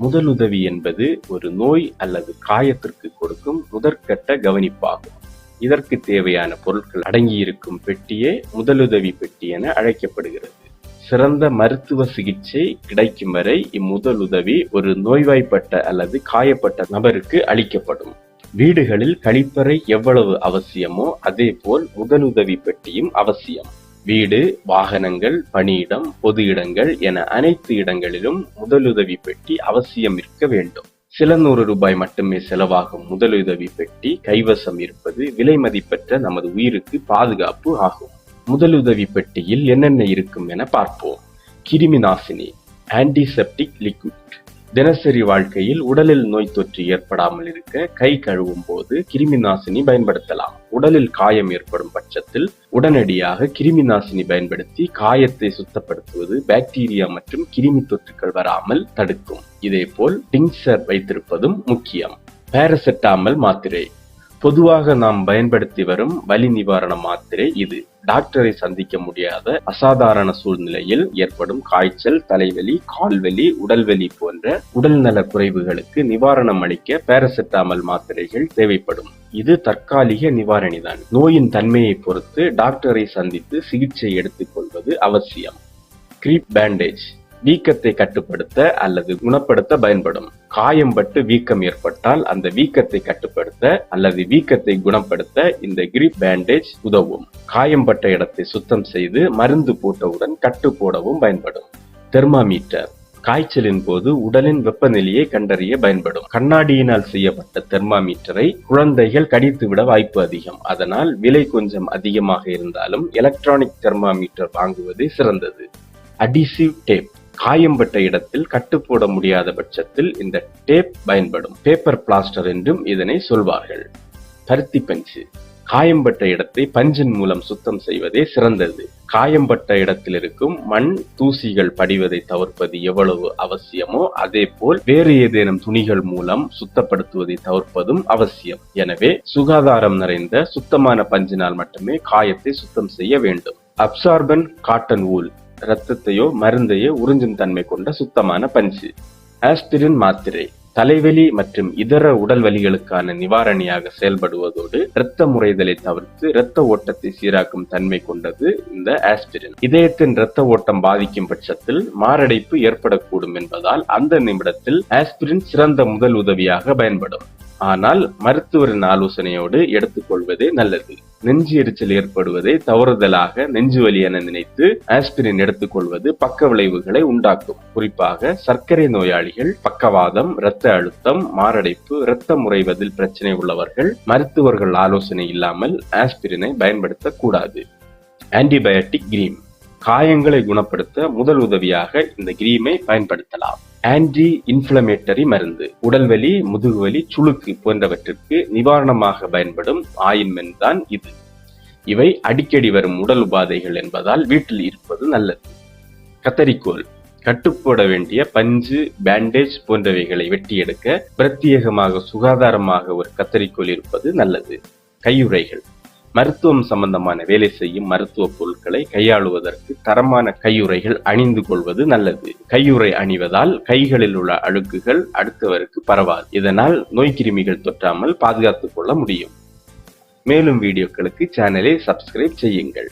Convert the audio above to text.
முதலுதவி என்பது ஒரு நோய் அல்லது காயத்திற்கு கொடுக்கும் முதற்கட்ட கவனிப்பாகும். இதற்கு தேவையான பொருட்கள் அடங்கியிருக்கும் பெட்டியே முதலுதவி பெட்டி என அழைக்கப்படுகிறது. சிறந்த மருத்துவ சிகிச்சை கிடைக்கும் வரை இம்முதலுதவி ஒரு நோய்வாய்ப்பட்ட அல்லது காயப்பட்ட நபருக்கு அளிக்கப்படும். வீடுகளில் கழிப்பறை எவ்வளவு அவசியமோ அதேபோல் முதலுதவி பெட்டியும் அவசியம். வீடு வாகனங்கள் பணியிடம் பொது இடங்கள் என அனைத்து இடங்களிலும் முதலுதவி பெட்டி அவசியம் இருக்க வேண்டும். சில நூறு ரூபாய் மட்டுமே செலவாகும் முதலுதவி பெட்டி கைவசம் இருப்பது விலை மதிப்பற்ற நமது உயிருக்கு பாதுகாப்பு ஆகும். முதலுதவி பெட்டியில் என்னென்ன இருக்கும் என பார்ப்போம். கிருமி நாசினி ஆன்டிசெப்டிக் லிக்விட் தினசரி வாழ்க்கையில் உடலில் நோய் தொற்று ஏற்படாமல் இருக்க கை கழுவும் போது கிருமி நாசினி பயன்படுத்தலாம். உடலில் காயம் ஏற்படும் பட்சத்தில் உடனடியாக கிருமி நாசினி பயன்படுத்தி காயத்தை சுத்தப்படுத்துவது பாக்டீரியா மற்றும் கிருமி தொற்றுகள் வராமல் தடுக்கும். இதேபோல் டிங்சர் வைத்திருப்பதும் முக்கியம். பாராசெட்டாமல் மாத்திரை. பொதுவாக நாம் பயன்படுத்தி வரும் வலி நிவாரண மாத்திரை இது. டாக்டரை சந்திக்க முடியாத அசாதாரண சூழ்நிலையில் ஏற்படும் காய்ச்சல் தலைவலி கால்வலி உடல்வலி போன்ற உடல்நல குறைவுகளுக்கு நிவாரணம் அளிக்க பாராசிட்டாமல் மாத்திரைகள் தேவைப்படும். இது தற்காலிக நிவாரணிதான் நோயின் தன்மையை பொறுத்து டாக்டரை சந்தித்து சிகிச்சை எடுத்துக்கொள்வது அவசியம். Crepe bandage. வீக்கத்தை கட்டுப்படுத்த அல்லது குணப்படுத்த பயன்படும். காயம் பட்டு வீக்கம் ஏற்பட்டால் அந்த வீக்கத்தை கட்டுப்படுத்த அல்லது வீக்கத்தை குணப்படுத்த இந்த கிரிப் பேண்டேஜ் உதவும். காயம்பட்ட இடத்தை சுத்தம் செய்து மருந்து போட்டவுடன் கட்டு போடவும் பயன்படும். தெர்மாமீட்டர். காய்ச்சலின் போது உடலின் வெப்பநிலையை கண்டறிய பயன்படும். கண்ணாடியினால் செய்யப்பட்ட தெர்மாமீட்டரை குழந்தைகள் கடித்துவிட வாய்ப்பு அதிகம். அதனால் விலை கொஞ்சம் அதிகமாக இருந்தாலும் எலக்ட்ரானிக் தெர்மாமீட்டர் வாங்குவது சிறந்தது. அடிசிவ் டேப் காயம்பட்ட இடத்தில் கட்டு போட முடியாத பட்சத்தில் இந்த டேப் பயன்படும். பேப்பர் பிளாஸ்டர் என்றும் இதனை சொல்வார்கள். பருத்தி பஞ்சு. காயம்பட்ட இடத்தை பஞ்சின் மூலம் சுத்தம் செய்வதே சிறந்தது. காயம்பட்ட இடத்தில் இருக்கும் மண் தூசிகள் படிவதை தவிர்ப்பது எவ்வளவு அவசியமோ அதே போல் வேறு ஏதேனும் துணிகள் மூலம் சுத்தப்படுத்துவதை தவிர்ப்பதும் அவசியம். எனவே சுகாதாரம் நிறைந்த சுத்தமான பஞ்சினால் மட்டுமே காயத்தை சுத்தம் செய்ய வேண்டும். அப்சார்பன் காட்டன் ஊல் ரத்தத்தையோ மருந்தையோ உறிஞ்சும் தன்மை கொண்ட சுத்தமான பஞ்சு. ஆஸ்பிரின் மாத்திரை. தலைவலி மற்றும் இதர உடல் வலிகளுக்கான நிவாரணியாக செயல்படுவதோடு இரத்த முறைதலை தவிர்த்து இரத்த ஓட்டத்தை சீராக்கும் தன்மை கொண்டது இந்த ஆஸ்பிரின் இதயத்தின் இரத்த ஓட்டம் பாதிக்கும் பட்சத்தில் மாரடைப்பு ஏற்படக்கூடும் என்பதால் அந்த நிமிடத்தில் ஆஸ்பிரின் சிறந்த முதல் உதவியாக பயன்படும். ஆனால் மருத்துவரின் ஆலோசனையோடு எடுத்துக்கொள்வதே நல்லது. நெஞ்சு எரிச்சல் ஏற்படுவதை தவறுதலாக நெஞ்சு வலி என நினைத்து ஆஸ்பிரின் எடுத்துக்கொள்வது பக்க விளைவுகளை உண்டாக்கும். குறிப்பாக சர்க்கரை நோயாளிகள் பக்கவாதம் இரத்த இரத்த அழுத்தம் மாரடைப்பு இரத்தம் முறைவதில் பிரச்சனை உள்ளவர்கள் மருத்துவர்கள் ஆலோசனை இல்லாமல் ஆஸ்பிரினை பயன்படுத்தக்கூடாது. ஆன்டிபயோட்டிக் கிரீம் காயங்களை குணப்படுத்த முதல் உதவியாக இந்த கிரீமை பயன்படுத்தலாம். ஆன்டி இன்ஃபிளமேட்டரி மருந்து. உடல்வலி முதுகுவலி சுளுக்கு போன்றவற்றிற்கு நிவாரணமாக பயன்படும் ஆயின்மென் தான் இது. இவை அடிக்கடி வரும் உடல் உபாதைகள் என்பதால் வீட்டில் இருப்பது நல்லது. கத்தரிக்கோல். கட்டுப்போட வேண்டிய பஞ்சு பேண்டேஜ் போன்றவைகளை வெட்டி எடுக்க பிரத்யேகமாக சுகாதாரமாக ஒரு கத்தரிக்கோல் இருப்பது நல்லது. கையுறைகள். மருத்துவம் சம்பந்தமான வேலை செய்யும் மருத்துவ பொருட்களை கையாளுவதற்கு தரமான கையுறைகள் அணிந்து கொள்வது நல்லது. கையுறை அணிவதால் கைகளில் உள்ள அழுக்குகள் அடுத்தவருக்கு பரவாது. இதனால் நோய்க்கிருமிகள் தொற்றாமல் பாதுகாத்துக் கொள்ள முடியும். மேலும் வீடியோக்களுக்கு சேனலை சப்ஸ்கிரைப் செய்யுங்கள்.